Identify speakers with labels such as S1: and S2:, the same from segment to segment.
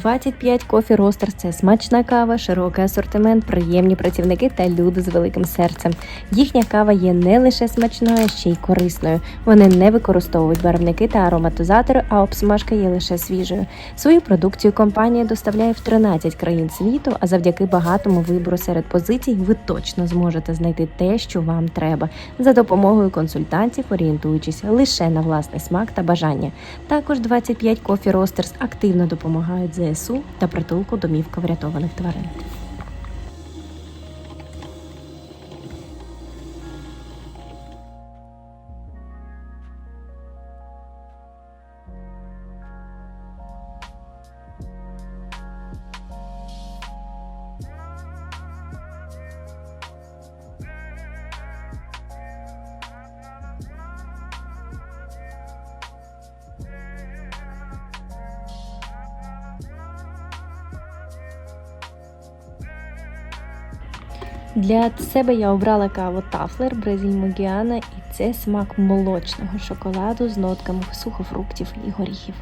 S1: 25 Coffee Roasters – це смачна кава, широкий асортимент, приємні працівники та люди з великим серцем. Їхня кава є не лише смачною, а ще й корисною. Вони не використовують барвники та ароматизатори, а обсмажка є лише свіжою. Свою продукцію компанія доставляє в 13 країн світу, а завдяки багатому вибору серед позицій ви точно зможете знайти те, що вам треба, за допомогою консультантів, орієнтуючись лише на власний смак та бажання. Також 25 Coffee Roasters активно допомагають ЗСУ та притулку домівка врятованих тварин. Для себе я обрала каву Тафлер Бразиль Мугіана, і це смак молочного шоколаду з нотками сухофруктів і горіхів.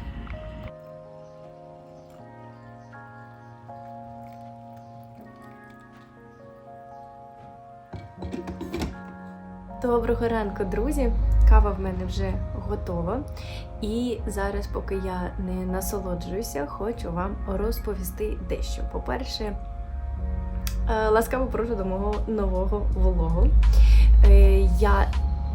S1: Доброго ранку, друзі! Кава в мене вже готова. І зараз, поки я не насолоджуюся, хочу вам розповісти дещо. По-перше, Ласкаво прошу до мого нового влогу. Е, Я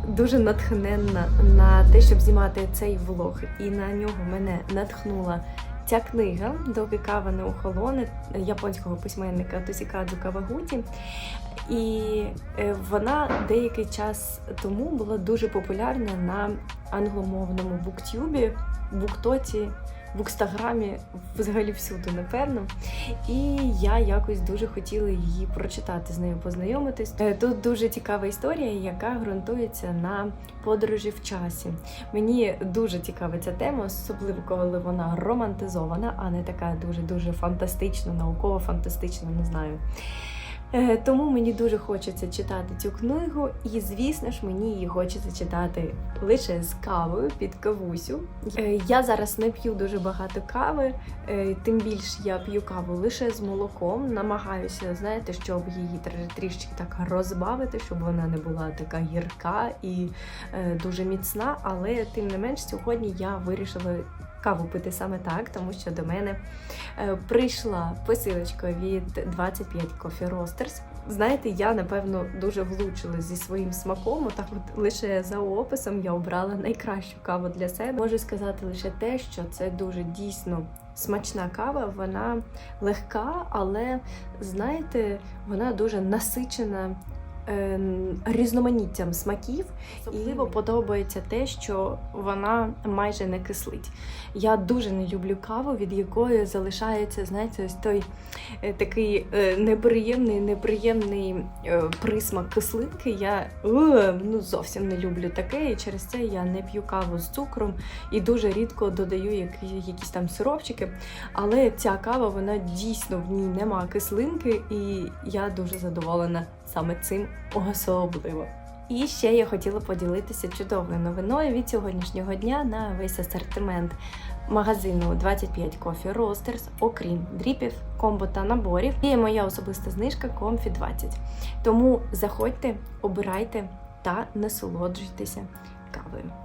S1: дуже натхненна на те, щоб знімати цей влог, і на нього мене натхнула ця книга Доки кава не охолоне японського письменника Тосікадзу Кавагуті. І е, вона деякий час тому була дуже популярна на англомовному буктюбі, буктоці, букстаграмі, взагалі всюди, напевно. І я якось дуже хотіла її прочитати, з нею познайомитись. Е, Тут дуже цікава історія, яка ґрунтується на подорожі в часі. Мені дуже цікава ця тема, особливо коли вона романтизована, а не така дуже дуже фантастична, науково-фантастична, не знаю. Е, Тому мені дуже хочеться читати цю книгу, і звісно ж, мені її хочеться читати лише з кавою під кавусю. Е, Я зараз не п'ю дуже багато кави, е, тим більше я п'ю каву лише з молоком. Намагаюся, знаєте, щоб її тр- трішки так розбавити, щоб вона не була така гірка і дуже міцна. Але тим не менш, сьогодні я вирішила каву пити саме так, тому що до мене е, прийшла посилочка від 25 Coffee Roasters. Знаєте, я напевно дуже влучила зі своїм смаком. Отак от лише за описом я обрала найкращу каву для себе. Можу сказати лише те, що це дуже дійсно смачна кава. Вона легка, але знаєте, вона дуже насичена. Ем, Різноманіттям смаків особливо подобається те, що вона майже не кислить. Я дуже не люблю каву, від якої залишається, знаєте, ось той е, такий е, неприємний, неприємний е, присмак кислинки. Я е, ну, зовсім не люблю таке, і через це я не п'ю каву з цукром і дуже рідко додаю які, якісь там сиропчики. Але ця кава, вона дійсно в ній нема кислинки, і я дуже задоволена саме цим особливо. І ще я хотіла поділитися чудовою новиною від сьогоднішнього дня на весь асортимент магазину 25 Coffee Roasters, окрім дріпів, комбо та наборів. Є моя особиста знижка Comfy 20. Тому заходьте, обирайте та насолоджуйтеся кавою.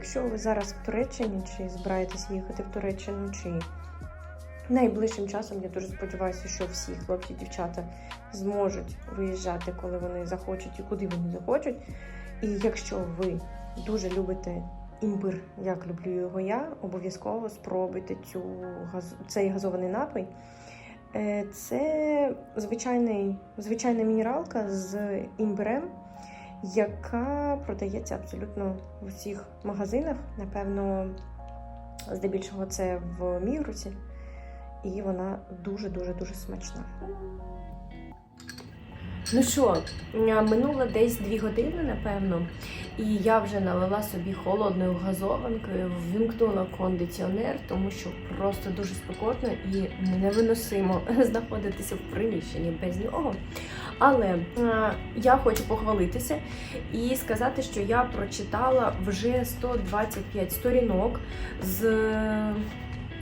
S1: Якщо ви зараз в Туреччині чи збираєтесь їхати в Туреччину, чи найближчим часом, я дуже сподіваюся, що всі хлопці, дівчата зможуть виїжджати, коли вони захочуть і куди вони захочуть. І якщо ви дуже любите імбир, як люблю його я, обов'язково спробуйте цю цей газований напій. Е, Це звичайний, звичайна мінералка з імбирем, яка продається абсолютно в усіх магазинах. Напевно, здебільшого це в Мігрусі. І вона дуже-дуже дуже смачна. Ну що, е, минуло десь дві години, напевно, і я вже налила собі холодною газованкою, ввімкнула кондиціонер, тому що просто дуже спекотно і невиносимо знаходитися в приміщенні без нього. Але е, я хочу похвалитися і сказати, що я прочитала вже 125 сторінок з е,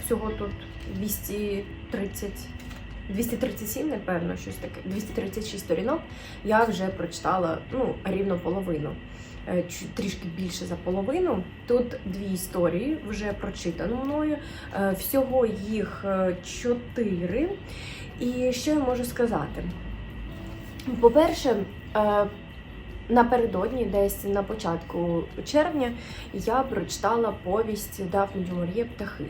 S1: всього тут 230 237, напевно, щось таке, 236 сторінок. Я вже прочитала ну, рівно половину, Е, трішки більше за половину. Тут дві історії вже прочитано мною. Е, Всього їх е, чотири. І що я можу сказати? По-перше, напередодні, десь на початку червня, я прочитала повість Дафні Джумар'є Птахи.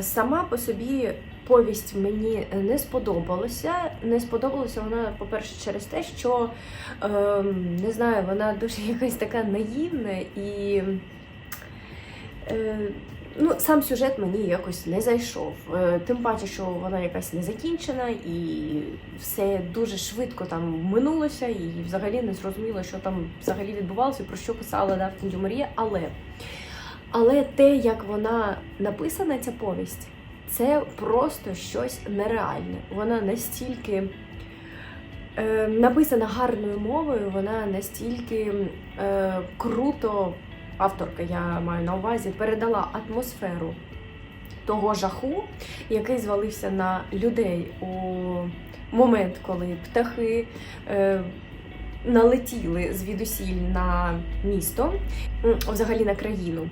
S1: Сама по собі повість мені не сподобалася. Не сподобалася вона, по-перше, через те, що е, не знаю, вона дуже якась така наївна і. Е, Ну, сам сюжет мені якось не зайшов. Е, Тим паче, що вона якась не закінчена, і все дуже швидко там минулося, і взагалі не зрозуміло, що там взагалі відбувалося, про що писала Дафні Дюмарія. Але, але те, як вона написана, ця повість, це просто щось нереальне. Вона настільки е, написана гарною мовою, вона настільки е, круто, авторка, я маю на увазі, передала атмосферу того жаху, який звалився на людей у момент, коли птахи. Е, Налетіли звідусіль на місто, взагалі на країну.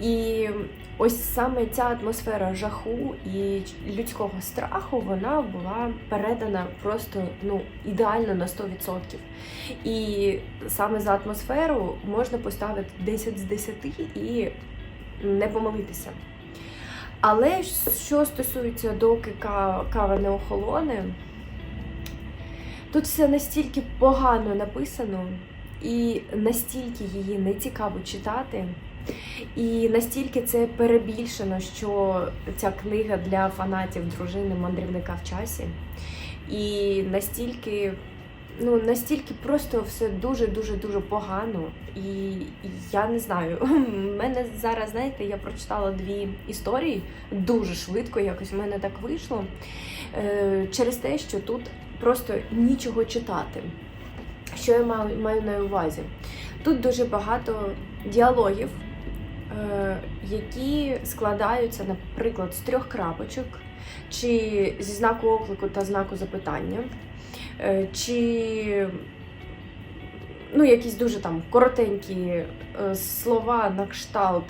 S1: І ось саме ця атмосфера жаху і людського страху вона була передана просто ну ідеально на 100%. І саме за атмосферу можна поставити 10 з 10 і не помилитися. Але що стосується доки кава не охолоне, тут все настільки погано написано, і настільки її не цікаво читати. І настільки це перебільшено, що ця книга для фанатів дружини мандрівника в часі. І настільки, ну настільки просто все дуже дуже погано. І я не знаю. У мене зараз, знаєте, я прочитала дві історії дуже швидко, якось в мене так вийшло. Е, через те, що тут просто нічого читати. Що я маю, маю на увазі? Тут дуже багато діалогів, е, які складаються, наприклад, з трьох крапочок, чи зі знаку оклику та знаку запитання, е, чи ну, якісь дуже там коротенькі е, слова на кшталт.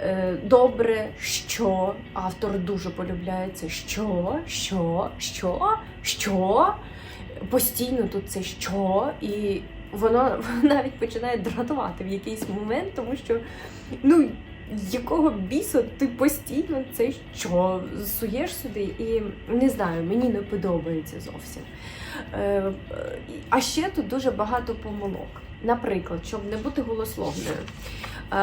S1: Е, Добре, що автор дуже полюбляє це що, що, що, що. Постійно тут це що, і воно навіть починає дратувати в якийсь момент, тому що ну якого біса ти постійно це що суєш сюди, і не знаю, мені не подобається зовсім. Е, А ще тут дуже багато помилок. Наприклад, щоб не бути голословною. Е,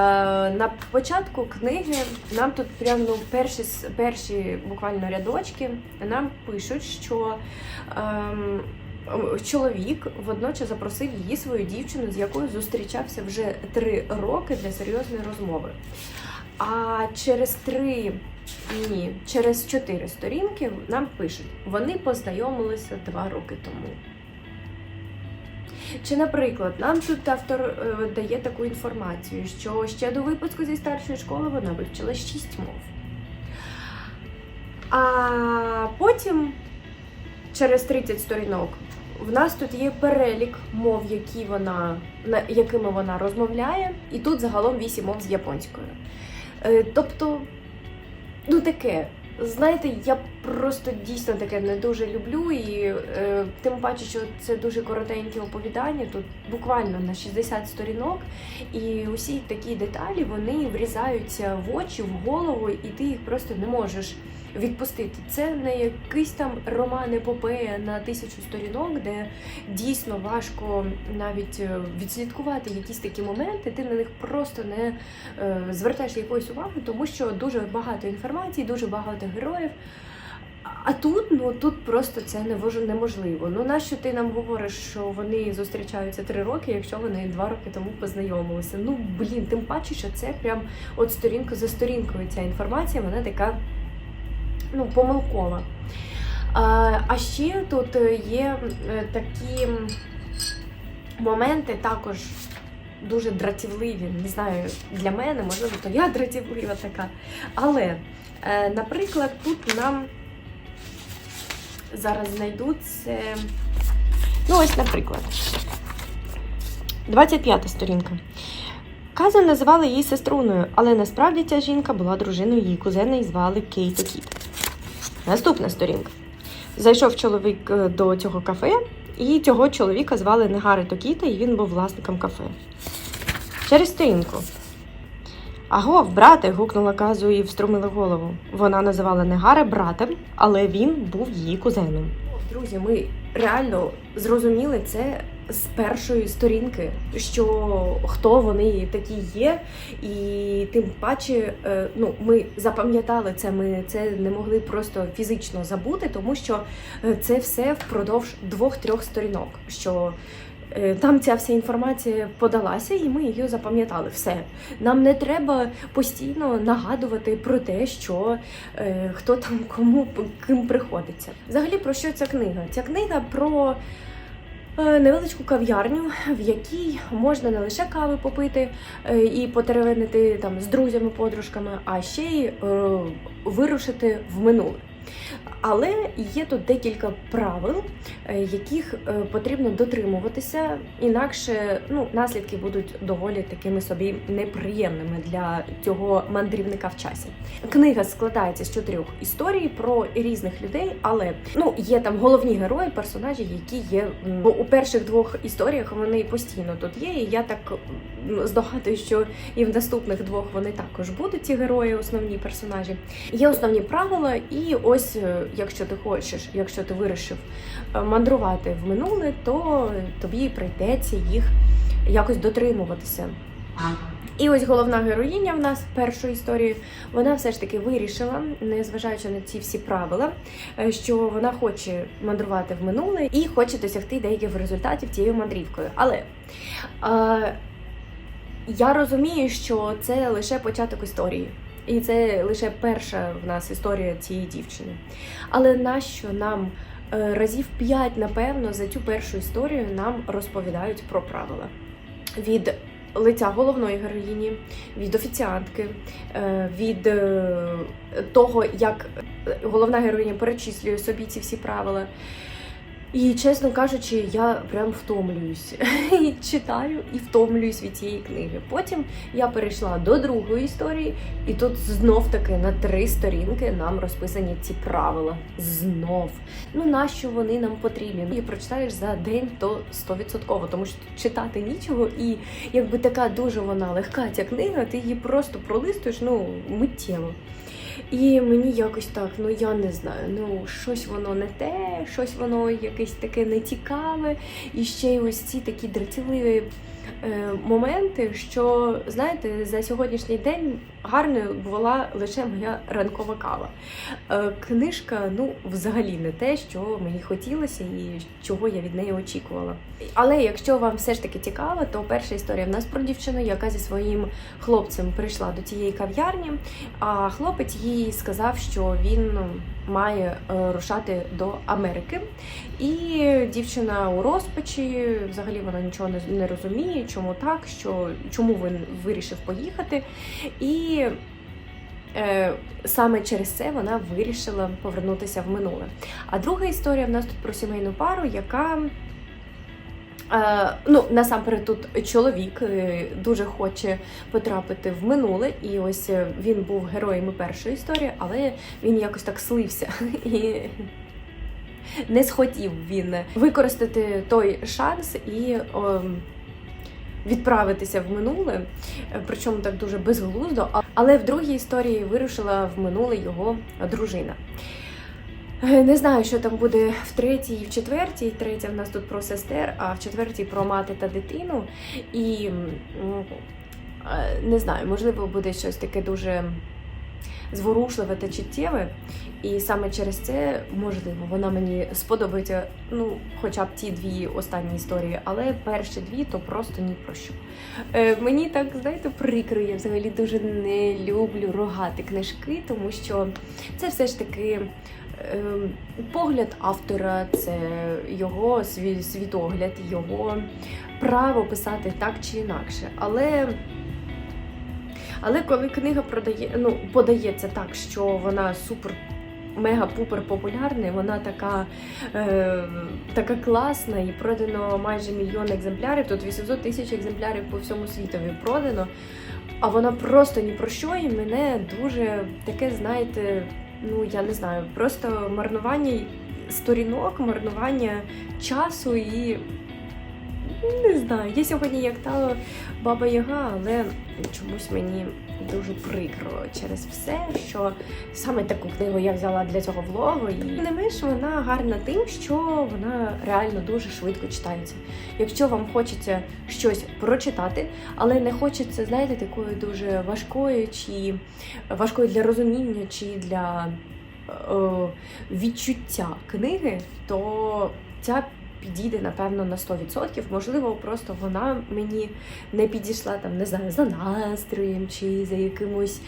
S1: На початку книги нам тут прямо ну, перші, перші буквально рядочки нам пишуть, що ем, чоловік водночас запросив її свою дівчину, з якою зустрічався вже три роки для серйозної розмови. А через три ні, через чотири сторінки нам пишуть, вони познайомилися два роки тому. Чи, наприклад, нам тут автор е, дає таку інформацію, що ще до випуску зі старшої школи вона вивчила шість мов. А потім, через 30 сторінок, в нас тут є перелік мов, які вона, на, якими вона розмовляє, і тут загалом 8 мов з японською. Е, тобто, ну таке. Знаєте, я просто дійсно таке не дуже люблю, і е, тим паче, що це дуже коротенькі оповідання, тут буквально на 60 сторінок, і усі такі деталі вони врізаються в очі, в голову, і ти їх просто не можеш відпустити. Це не якийсь там роман епопея на тисячу сторінок, де дійсно важко навіть е, відслідкувати якісь такі моменти. Ти на них просто не е, звертаєш якоїсь уваги, тому що дуже багато інформації, дуже багато героїв. А тут, ну тут просто це невож- неможливо. Ну нащо ти нам говориш, що вони зустрічаються три роки, якщо вони два роки тому познайомилися? Ну блін, тим паче, що це прям от сторінка за сторінкою. Ця інформація, вона така ну, помилкова. А, ще тут е, є е, такі моменти також дуже дратівливі. Не знаю, для мене, можливо, то я дратівлива така. Але, е, наприклад, тут нам зараз знайду це. Ну, ось, наприклад. 25 сторінка. Каза називали її сеструною, але насправді ця жінка була дружиною її кузена і звали Кейто Кіт. Наступна сторінка. Зайшов чоловік е, до цього кафе, і цього чоловіка звали Негари Токіта, і він був власником кафе. Через сторінку. Агов, брате, гукнула казу і вструмила голову. Вона називала Негари братом, але він був її кузеном. Друзі, ми реально зрозуміли це з першої сторінки, що хто вони такі є, і тим паче, е, ну ми запам'ятали це. Ми це не могли просто фізично забути, тому що е, це все впродовж двох-трьох сторінок. Що е, там ця вся інформація подалася, і ми її запам'ятали. Все. Нам не треба постійно нагадувати про те, що е, хто там кому ким приходиться. Взагалі, про що ця книга? Ця книга про невеличку кав'ярню, в якій можна не лише кави попити е, і потеревенити там з друзями, подружками, а ще й е, вирушити в минуле. Але є тут декілька правил, е, яких е, потрібно дотримуватися, інакше ну, наслідки будуть доволі такими собі неприємними для цього мандрівника в часі. Книга складається з чотирьох історій про різних людей, але ну є там головні герої, персонажі, які є бо у перших двох історіях вони постійно тут є. І я так м, здогадуюсь, що і в наступних двох вони також будуть ці герої, основні персонажі. Є основні правила, і ось е, якщо ти хочеш, якщо ти вирішив е, мандрувати в минуле, то тобі прийдеться їх якось дотримуватися. І ось головна героїня в нас першої історії, вона все ж таки вирішила, незважаючи на ці всі правила, е, що вона хоче мандрувати в минуле і хоче досягти деяких результатів цією мандрівкою. Але е, я розумію, що це лише початок історії. І це лише перша в нас історія цієї дівчини. Але нащо нам е, разів п'ять, напевно, за цю першу історію нам розповідають про правила від лиця головної героїні, від офіціантки, е, від е, того, як головна героїня перечислює собі ці всі правила. І чесно кажучи, я прям втомлююсь. І читаю і втомлююсь від цієї книги. Потім я перейшла до другої історії, і тут знов таки на три сторінки нам розписані ці правила. Знов. Ну нащо вони нам потрібні? Ну, І прочитаєш за день, то 100%, тому що читати нічого, і якби така дуже вона легка ця книга, ти її просто пролистуєш ну миттєво. І мені якось так, ну я не знаю, ну щось воно не те, щось воно якесь таке нецікаве. І ще й ось ці такі дратівливі моменти, що знаєте, за сьогоднішній день гарною була лише моя ранкова кава. Е, книжка, ну, взагалі не те, що мені хотілося і чого я від неї очікувала. Але якщо вам все ж таки цікаво, то перша історія в нас про дівчину, яка зі своїм хлопцем прийшла до цієї кав'ярні, а хлопець їй сказав, що він ну, має е, рушати до Америки. І дівчина у розпачі, взагалі вона нічого не, не розуміє, чому так, що чому він вирішив поїхати. І е, саме через це вона вирішила повернутися в минуле. А друга історія в нас тут про сімейну пару, яка. Е, ну, насамперед, тут чоловік е, дуже хоче потрапити в минуле, і ось е, він був героєм першої історії, але він якось так слився і не схотів він використати той шанс і ем, відправитися в минуле, е, причому так дуже безглуздо. Але в другій історії вирушила в минуле його дружина. Е, Не знаю, що там буде в третій і в четвертій. Третя в нас тут про сестер, а в четвертій про мати та дитину. І е, не знаю, можливо, буде щось таке дуже зворушливе та чуттєве. І саме через це, можливо, вона мені сподобається, ну, хоча б ті дві останні історії, але перші дві то просто ні про що. Е, мені так, знаєте, прикро, я взагалі дуже не люблю рогати книжки, тому що це все ж таки е, погляд автора, це його сві- світогляд, його право писати так чи інакше. Але але коли книга продає, ну, подається так, що вона супер мега-пупер популярна, і вона така, е, така класна і продано майже мільйон екземплярів, тут 800 тисяч екземплярів по всьому світові продано. А вона просто ні про що, і мене дуже таке, знаєте, ну я не знаю, просто марнування сторінок, марнування часу і не знаю. Я сьогодні як та баба Яга, але чомусь мені дуже прикро через все, що саме таку книгу я взяла для цього влогу. І не менш вона гарна тим, що вона реально дуже швидко читається. Якщо вам хочеться щось прочитати, але не хочеться, знаєте, такої дуже важкої чи важкої для розуміння, чи для е, відчуття книги, то ця підійде напевно на 100%. Можливо, просто вона мені не підійшла там, не знаю, за настроєм чи за якимось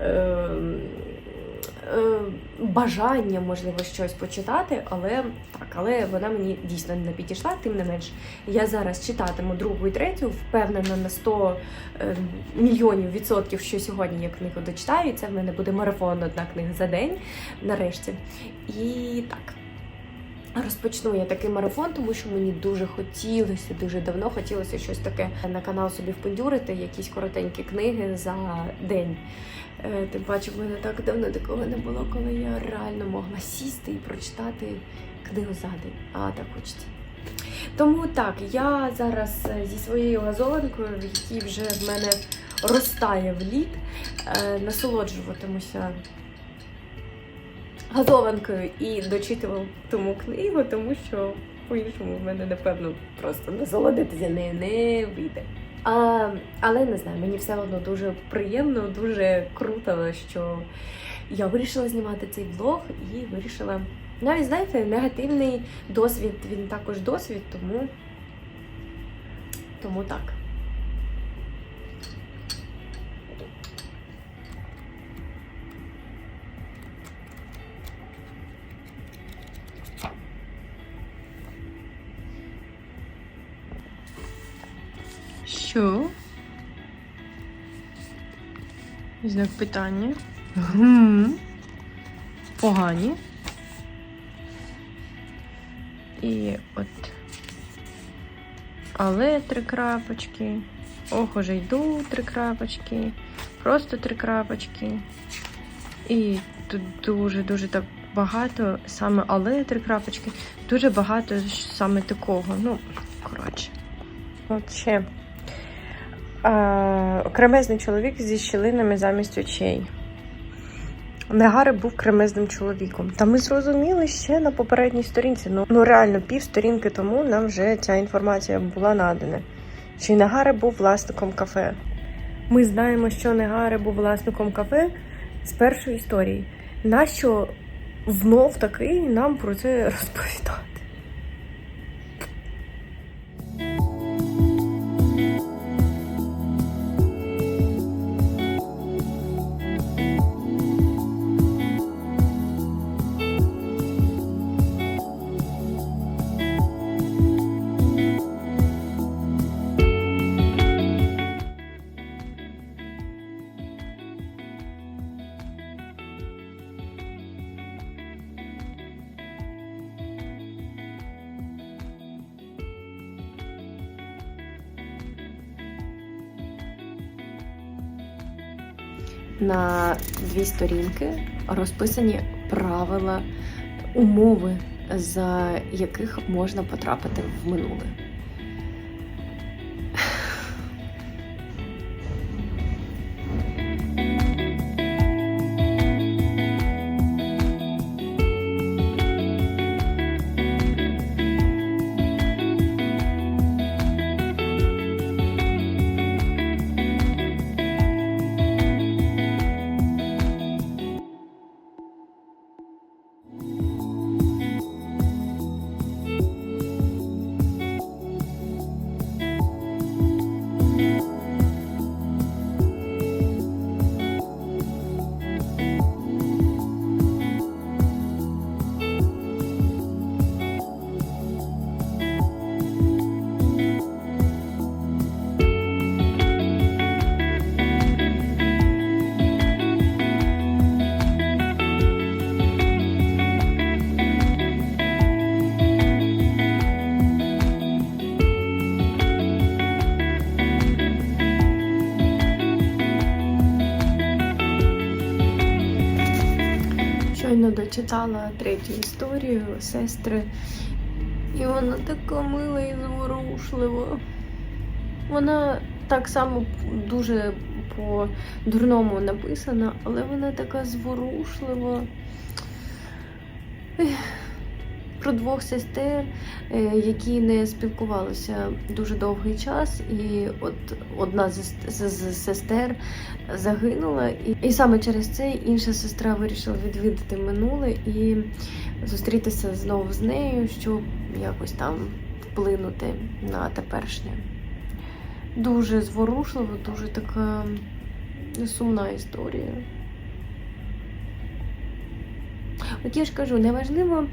S1: е, е, бажанням, можливо, щось почитати, але так, але вона мені дійсно не підійшла. Тим не менш, я зараз читатиму другу і третю, впевнена на 100 е, мільйонів відсотків, що сьогодні я книгу дочитаю. І це в мене буде марафон одна книга за день нарешті. І так. Розпочну я такий марафон, тому що мені дуже хотілося, дуже давно хотілося щось таке на канал собі впендюрити, якісь коротенькі книги за день. Е, Тим паче, в мене так давно такого не було, коли я реально могла сісти і прочитати книгу за день. А так хочеться. Тому так, я зараз е, зі своєю газованкою, в якій вже в мене розтає в лід, е, насолоджуватимуся газованкою і дочитуватиму книгу, тому що по-іншому в мене, напевно, просто насолодитися нею не вийде. А, але не знаю, мені все одно дуже приємно, дуже круто, що я вирішила знімати цей влог і вирішила. Навіть знаєте, негативний досвід, він також досвід, тому, тому так. Знак питання. Гм. Погані. І от. Але три крапочки. Ох, уже йду три крапочки. Просто три крапочки. І тут дуже-дуже так багато саме але три крапочки. Дуже багато саме такого. Ну, коротше. От ще. Кремезний чоловік зі щілинами замість очей. Негари був кремезним чоловіком. Та ми зрозуміли ще на попередній сторінці. Ну, ну реально, пів сторінки тому нам вже ця інформація була надана. Чи Негари був власником кафе? Ми знаємо, що Негари був власником кафе з першої історії. Нащо знов таки нам про це розповідати? На дві сторінки розписані правила, умови, за яких можна потрапити в минуле. Дочитала третю історію сестри, і вона така мила і зворушлива. Вона так само дуже по-дурному написана, але вона така зворушлива. Ех, Про двох сестер, е, які не спілкувалися дуже довгий час, і от одна з, сестер загинула, і, і саме через це інша сестра вирішила відвідати минуле і зустрітися знову з нею, щоб якось там вплинути на теперішнє. Дуже зворушлива, дуже така сумна історія. От я ж кажу, не важливо,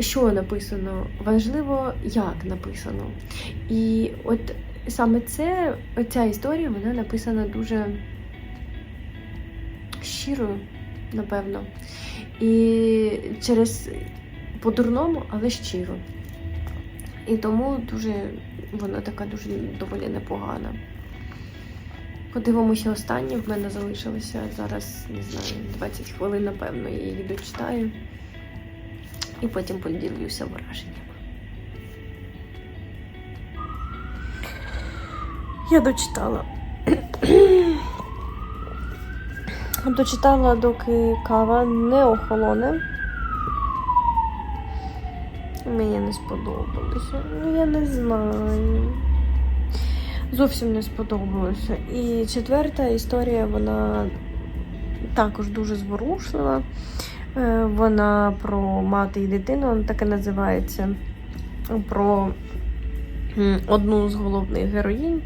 S1: що написано, важливо, як написано. І от саме це, ця історія, вона написана дуже щиро, напевно. І через по-дурному, але щиро. І тому дуже вона така дуже доволі непогана. Подивимося останнє, в мене залишилося зараз, не знаю, 20 хвилин, напевно, я її дочитаю. І потім поділюся враженнями. Я дочитала. Дочитала, доки кава не охолоне. Мені не сподобалося. Ну, я не знаю. Зовсім не сподобалося. І четверта історія, вона також дуже зворушлива. Е, Вона про мати і дитину, вона так і називається. Про одну з головних героїнь,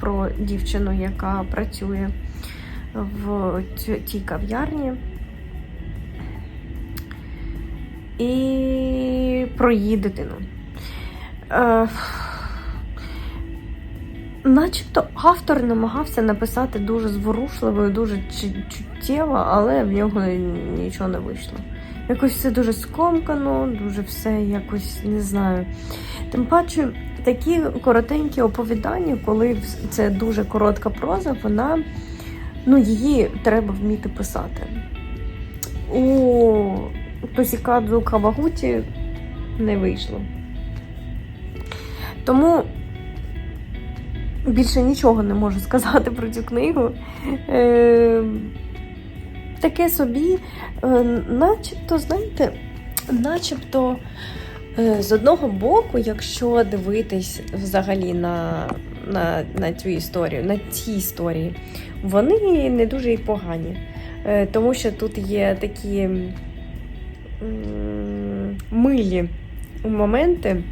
S1: про дівчину, яка працює в тій кав'ярні. І про її дитину. Начебто автор намагався написати дуже зворушливо і дуже чуттєво, але в нього нічого не вийшло. Якось все дуже скомкано, дуже все якось не знаю. Тим паче, такі коротенькі оповідання, коли це дуже коротка проза, вона ну, її треба вміти писати. У Тосікадзу Кавагуті не вийшло. Тому більше нічого не можу сказати про цю книгу. Е, таке собі, е, начебто, знаєте, начебто, е, з одного боку, якщо дивитись взагалі на, на, на цю історію, на ці історії, вони не дуже і погані. Е, тому що тут є такі милі моменти.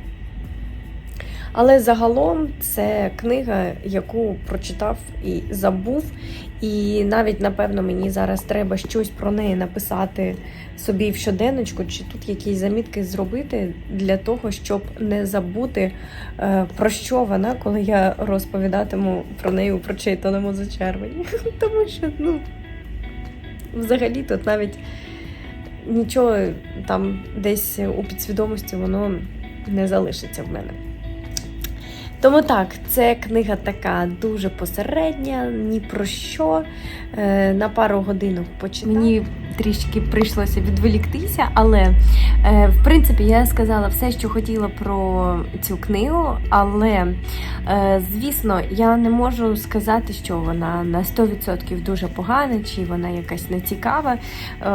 S1: Але загалом це книга, яку прочитав і забув. І навіть, напевно, мені зараз треба щось про неї написати собі в щоденночку, чи тут якісь замітки зробити для того, щоб не забути, е, про що вона, коли я розповідатиму про неї у прочитаному за червень. Тому що, ну, взагалі тут навіть нічого там десь у підсвідомості воно не залишиться в мене. Тому так, це книга така дуже посередня, ні про що. Е, на пару годинок почитати. Мені трішки прийшлося відволіктися, але е, в принципі я сказала все, що хотіла про цю книгу. Але, е, звісно, я не можу сказати, що вона на 100% дуже погана, чи вона якась нецікава.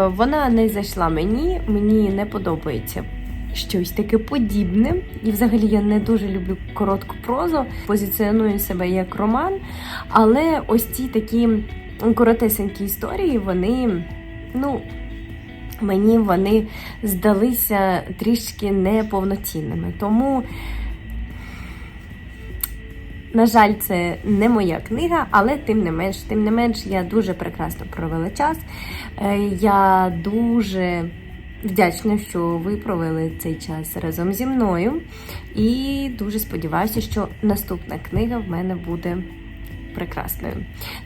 S1: Вона не зайшла мені, мені не подобається щось таке подібне. І взагалі я не дуже люблю коротку прозу, позиціоную себе як роман. Але ось ці такі коротесенькі історії, вони, ну. Мені вони здалися трішки неповноцінними. Тому, на жаль, це не моя книга, але тим не менш, тим не менш, я дуже прекрасно провела час. Е, Я дуже Вдячна, що ви провели цей час разом зі мною. І дуже сподіваюся, що наступна книга в мене буде прекрасною.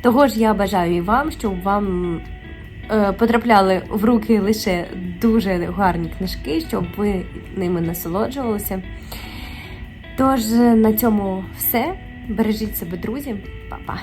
S1: Того ж я бажаю і вам, щоб вам е, потрапляли в руки лише дуже гарні книжки, щоб ви ними насолоджувалися. Тож на цьому все. Бережіть себе, друзі, Па-па!